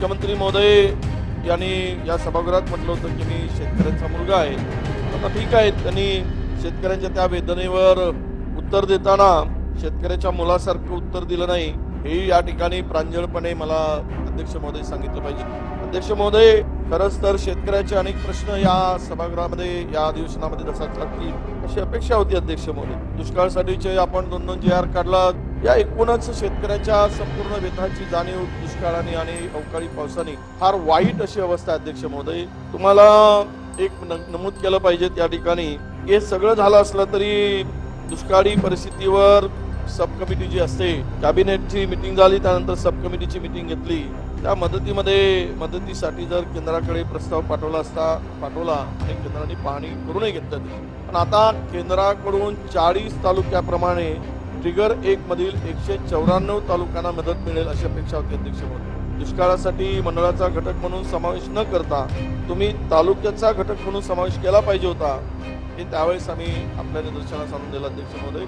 मुख्यमंत्री महोदय यांनी या सभागृहात म्हटलं होतं की मी शेतकऱ्यांचा मुलगा आहे. आता ठीक आहे त्यांनी शेतकऱ्यांच्या त्या वेदनेवर उत्तर देताना शेतकऱ्याच्या मुलासारखं उत्तर दिलं नाही हे या ठिकाणी प्रांजळपणे मला अध्यक्ष महोदय सांगितलं पाहिजे. अध्यक्ष महोदय खरंच तर शेतकऱ्याचे अनेक प्रश्न या सभागृहामध्ये या अधिवेशनामध्ये दसाच लागतील अशी अपेक्षा होती अध्यक्ष महोदय. दुष्काळासाठीचे आपण दोन दोन जे आर काढला या एकूणच शेतकऱ्याच्या संपूर्ण व्यथाची जाणीव दुष्काळाने आणि अवकाळी पावसाने फार वाईट अशी अवस्था अध्यक्ष महोदय. तुम्हाला एक न- नमूद केलं पाहिजे त्या ठिकाणी. हे सगळं झालं असलं तरी दुष्काळी परिस्थितीवर सब कमिटी जी असते कॅबिनेटची मिटिंग झाली त्यानंतर सब कमिटीची मिटिंग घेतली. त्या मदतीमध्ये मदतीसाठी जर केंद्राकडे प्रस्ताव पाठवला असता पाठवला आणि केंद्राने पाहणी करूनही घेतलं. पण आता केंद्राकडून चाळीस तालुक्याप्रमाणे ट्रिगर एक मधील एकशे चौऱ्याण्णव तालुक्यांना मदत मिळेल अशी अपेक्षा होती अध्यक्ष महोदय दुष्काळासाठी मंडळाचा घटक म्हणून समावेश न करता तुम्ही तालुक्याचा घटक म्हणून समावेश केला पाहिजे होता. हे त्यावेळेस आम्ही आपल्या निदर्शनास आणून दिलं अध्यक्ष महोदय.